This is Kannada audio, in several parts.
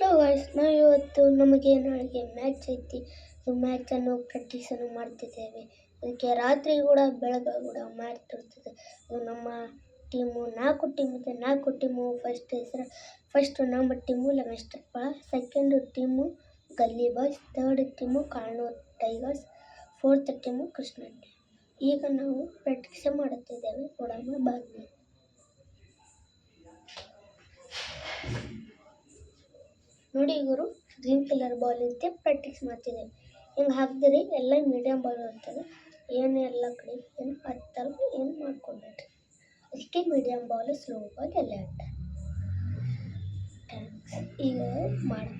ಹಲೋ ಗಾಯ್ಸ್ ನಾವು ಇವತ್ತು ನಮಗೆ ನಾಳೆಗೆ ಮ್ಯಾಚ್ ಐತಿ. ಮ್ಯಾಚನ್ನು ಪ್ರಾಕ್ಟೀಸನ್ನು ಮಾಡ್ತಿದ್ದೇವೆ. ಅದಕ್ಕೆ ರಾತ್ರಿ ಕೂಡ ಬೆಳಗ್ಗೆ ಕೂಡ ಮ್ಯಾಚ್ ಇರ್ತದೆ ಅದು ನಮ್ಮ ಟೀಮು ನಾಲ್ಕು ಟೀಮ್ ಇದೆ ನಾಲ್ಕು ಟೀಮು ಫಸ್ಟ್ ಹೆಸರು. ಫಸ್ಟು ನಮ್ಮ team ಲೆಮೆಸ್ಟರ್ಪ second team Galli boys third team Kanur tigers fourth team Krishna team ಈಗ ನಾವು ಪ್ರಾಕ್ಟೀಸ್ ಮಾಡುತ್ತಿದ್ದೇವೆ. ನೋಡೋಣ ಬನ್ನಿ ನೋಡಿ ಇವರು ಗ್ರೀನ್ ಕಲರ್ ಬಾಲ್ ಇದೆ ಪ್ರಾಕ್ಟೀಸ್ ಮಾಡ್ತಿದ್ದಾರೆ. ಹಿಂಗೆ ಹಾಕಿದ್ರೆ ಎಲ್ಲ ಮೀಡಿಯಮ್ ಬಾಲ್ ಇರ್ತದೆ. ಏನು ಎಲ್ಲ ಕಡೆ ಏನು ಹತ್ತಲ್ಲ ಏನು ಮಾಡ್ಕೊಬೇಡ್ರಿ ಅದಕ್ಕೆ ಮೀಡಿಯಮ್ ಬಾಲ್ ಸ್ಲೋ ಬಾಲ್ ಎಲ್ಲ ಇರ್ತಾರೆ ಥ್ಯಾಂಕ್ಸ್ ಈಗ ಮಾಡಿ.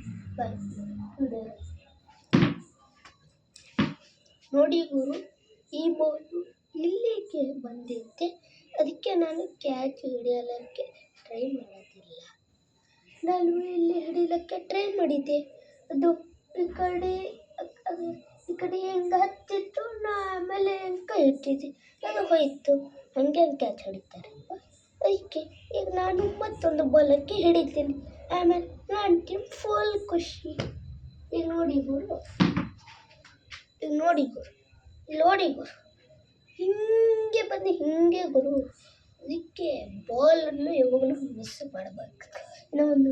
ನೋಡಿ ಗುರು ಈ ಬಾಲು ಇಲ್ಲಿಗೆ ಬಂದಿದ್ದೆ. ಅದಕ್ಕೆ ನಾನು ಕ್ಯಾಚ್ ಹಿಡಿಯಲಕ್ಕೆ ಟ್ರೈ ಮಾಡೋದಿಲ್ಲ ನಾನು ಇಲ್ಲಿ ಹಿಡಿಲಿಕ್ಕೆ ಟ್ರೈ ಮಾಡಿದೆ ಅದು ಈ ಕಡೆ ಈ ಕಡೆ ಹೆಂಗೆ ಹತ್ತಿತ್ತು, ನಾ ಆಮೇಲೆ ಕೈ ಇಟ್ಟಿದ್ದೆ ಅದು ಹೋಯಿತು. ಹಾಗೆ ಕ್ಯಾಚ್ ಹಿಡಿತಾರೆ. ಅದಕ್ಕೆ ಈಗ ನಾನು ಮತ್ತೊಂದು ಬಾಲಕ್ಕೆ ಹಿಡಿತೀನಿ. ಆಮೇಲೆ ನಾನು ಫುಲ್ ಖುಷಿ. ಈಗ ನೋಡಿ ಗುರು. ಈಗ ನೋಡಿ ಗುರು. ಇಲ್ಲಿ ನೋಡಿ ಗುರು. ಹಿಂಗೆ ಬಂದು ಹಿಂಗೆ ಗುರು. ಅದಕ್ಕೆ ಬಾಲನ್ನು ಯಾವಾಗಲೂ ಮಿಸ್ ಮಾಡಬೇಕು. ಇನ್ನೂ ಒಂದು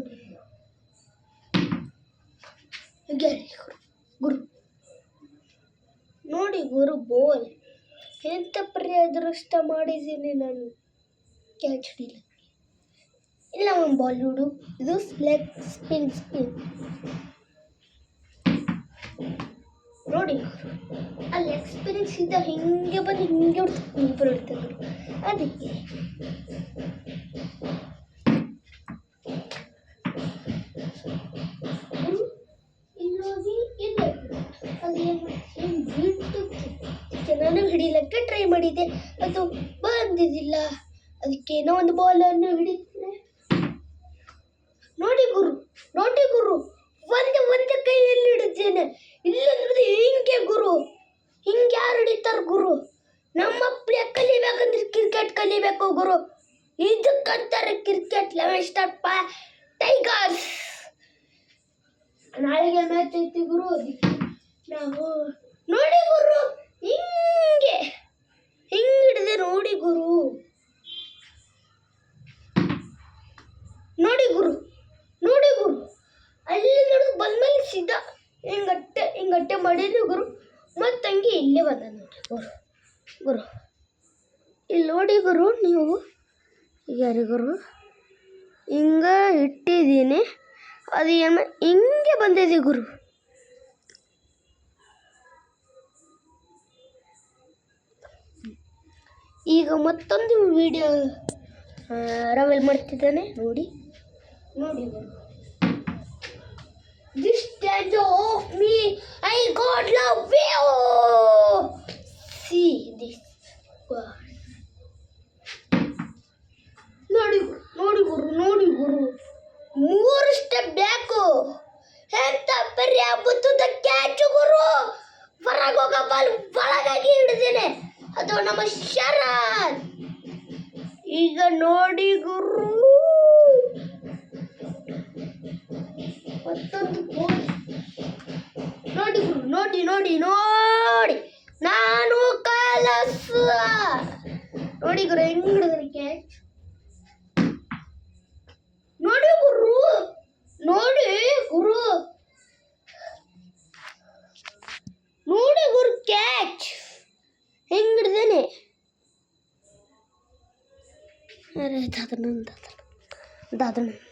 ಗುರು ನೋಡಿ ಗುರು ಬಾಲ್ ಎಂಥ ಪರಿ ಅದೃಷ್ಟ ಮಾಡಿದ್ದೀನಿ ನಾನು? ಕ್ಯಾಚ್ ಇಲ್ಲ. ಒಂದು ಬಾಲ್ ನೋಡು. ಇದು ಸ್ಲೆಗ್ ಸ್ಪಿನ್ ಸ್ಪಿನ್ ನೋಡಿ. ಸ್ಪಿನ್ ಸೀದಾ ಹಿಂಗೆ ಬಂದು ಹಿಂಗೆ ಹೊಡ್ಕೊಂಡು ಬರುತ್ತೆ ಅದಕ್ಕೆ. ಇಲ್ಲೋಗಿ ಇಲ್ಲ ಅಲ್ಲಿ ಹಿಡಿಲಿಕ್ಕೆ ಟ್ರೈ ಮಾಡಿದೆ ಅದು ಬಂದಿದ್ದಿಲ್ಲ. ಅದಕ್ಕೆ ಏನೋ ಒಂದು ಬಾಲನ್ನು ಹಿಡಿದ್ರೆ ನೋಡಿ ಗುರು ನೋಡಿ ಗುರು ಒಂದು ಒಂದು ಕೈಯಲ್ಲಿ ಹಿಡಿದ್ದೇನೆ ಇಲ್ಲಂದ್ರೆ ಹಿಂಗೆ ಗುರು ಹಿಂಗೆ ಯಾರು ಹಿಡಿತಾರೆ ಗುರು ನಮ್ಮ ಪ್ಲೇ ಕಲಿಬೇಕಂದ್ರೆ ಕ್ರಿಕೆಟ್ ಕಲಿಬೇಕು ಗುರು. ಇದಕ್ಕಂತಾರೆ ಕ್ರಿಕೆಟ್ ಲೆವೆನ್ ಸ್ಟಾರ್ ಪಾ ನಾಳೆಗೆ ಮ್ಯಾಚ್ ಐತಿ ಗುರು ನಾವು ನೋಡಿ ಗುರು, ಹಿಂಗೆ ಹಿಂಗೆ ಹಿಡಿದೆ ನೋಡಿ ಗುರು. ನೋಡಿ ಗುರು ನೋಡಿ ಗುರು. ಅಲ್ಲಿ ನೋಡು, ಬಂದ್ಮೇಲೆ ಸಿದ್ಧ ಹಿಂಗಟ್ಟೆ ಹಿಂಗಟ್ಟೆ ಮಾಡಿದ್ರಿ ಗುರು. ಮತ್ತು ಹಂಗೆ ಇಲ್ಲೇ ಬಂದ ನೋಡಿ ಗುರು. ಗುರು. ಇಲ್ಲಿ ನೋಡಿ ಗುರು, ನೀವು ಯಾರಿ ಗುರು? ಹಿಂಗೆ ಇಟ್ಟಿದ್ದೀನಿ. ಅದು ಏನು ಹಿಂಗೆ ಬಂದಿದೆ ಗುರು? ಈಗ ಮತ್ತೊಂದು ವಿಡಿಯೋ ರವೆಲ್ ಮಾಡ್ತಿದ್ದಾನೆ. ನೋಡಿ ನೋಡಿ ಗುರು. This me of me, I God love you. See this. God. ನೋಡಿ ಗುರು, ನೋಡಿ ಗುರು ನೋಡಿ ಗುರು ಮೂರು ಸ್ಟೆಪ್ ಬೇಕು. ಎಂತ ಪರಿ ಬುತ್ತದ ಕ್ಯಾಚು ಗುರು? ಹೊರಗೆ ಹೋಗೋ ಬಾಲ್ ಒಳಗಾಗಿ ಹಿಡಿದೇನೆ. ಅದು ನಮ್ಮ ಶರತ್ ಈಗ ನೋಡಿ ಗುರು. ನೋಡಿ ಗುರು, ನೋಡಿ ನೋಡಿ ನೋಡಿ. ನಾನು ಕಲಸ. ನೋಡಿ ಗುರು, ಹೆಂಗ್ ಹಿಡಿದ್ರೆ? Evet tadının tadının tadının.